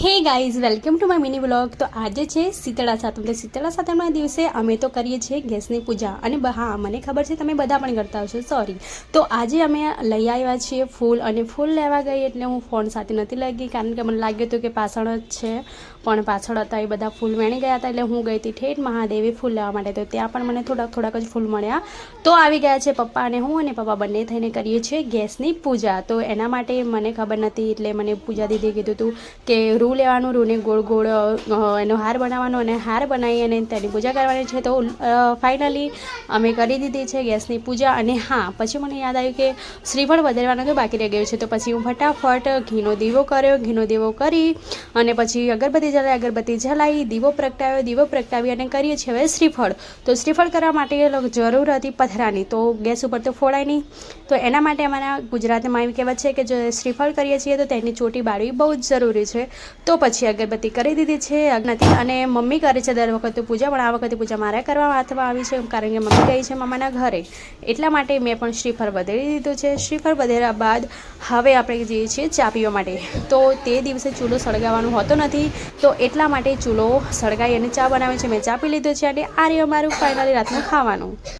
Hey guys welcome to my mini vlog તો આજે છે શીતળા સાતમ તો શીતળા સાતમના દિવસે અમે તો કરીએ છીએ ગેસની પૂજા. અને હા, મને ખબર છે તમે બધા પણ કરતા હશો સોરી તો આજે અમે લઈ આવ્યા છીએ ફૂલ અને ફૂલ લેવા ગઈ એટલે હું ફોન સાથે નથી લઈ ગઈ કારણ કે મને લાગ્યું હતું કે પાછળ જ છે. પણ પાછળ હતા એ બધા ફૂલ વેણી ગયા હતા એટલે હું ગઈ હતી ઠેઠ મહાદેવી ફૂલ લેવા માટે. તો ત્યાં પણ મને થોડાક થોડાક જ ફૂલ મળ્યા. તો આવી ગયા છે પપ્પા અને હું અને પપ્પા બંને થઈને કરીએ છીએ ગેસની પૂજા. તો એના માટે મને ખબર નથી એટલે મને પૂજા દીદી કીધું હતું કે રૂ લેવાનું, રૂને ગોળ ગોળ એનો હાર બનાવવાનો અને હાર બનાવી અને તેની પૂજા કરવાની છે. તો ફાઇનલી અમે કરી દીધી છે ગેસની પૂજા અને હા, પછી મને યાદ આવ્યું કે શ્રીફળ વધારવાનું તો બાકી રહી ગયું છે. તો પછી હું ફટાફટ ઘીનો દીવો કર્યો, ઘીનો દીવો કરી અને પછી અગરબત્તી જલાવી અગરબત્તી જલાવી દીવો પ્રગટાવ્યો, દીવો પ્રગટાવી અને કરીએ છીએ હવે શ્રીફળ. તો શ્રીફળ કરવા માટે જરૂર હતી પથરાની. તો ગેસ ઉપર તો ફોડાય નહીં. તો એના માટે અમારા ગુજરાતમાં એવી કહેવત છે કે જો શ્રીફળ કરીએ છીએ તો તેની ચોટી બાળવી બહુ જ જરૂરી છે. તો પછી અગરબત્તી કરી દીધી છે નથી અને મમ્મી કરે છે દર વખતે પૂજા, પણ આ વખતે પૂજા મારે કરવા હાથમાં આવી છે, કારણ કે મમ્મી ગઈ છે મામાના ઘરે. એટલા માટે મેં પણ શ્રીફળ વધેરી દીધું છે. શ્રીફળ વધેરા બાદ હવે આપણે જઈએ છીએ ચા પીવા માટે. તો તે દિવસે ચૂલો સળગાવવાનો હોતો નથી, તો એટલા માટે ચૂલો સળગાવી અને ચા બનાવે છે. મેં ચા પી લીધો છે અને આ રહ્યું મારું ફાઇનલી રાતનું ખાવાનું.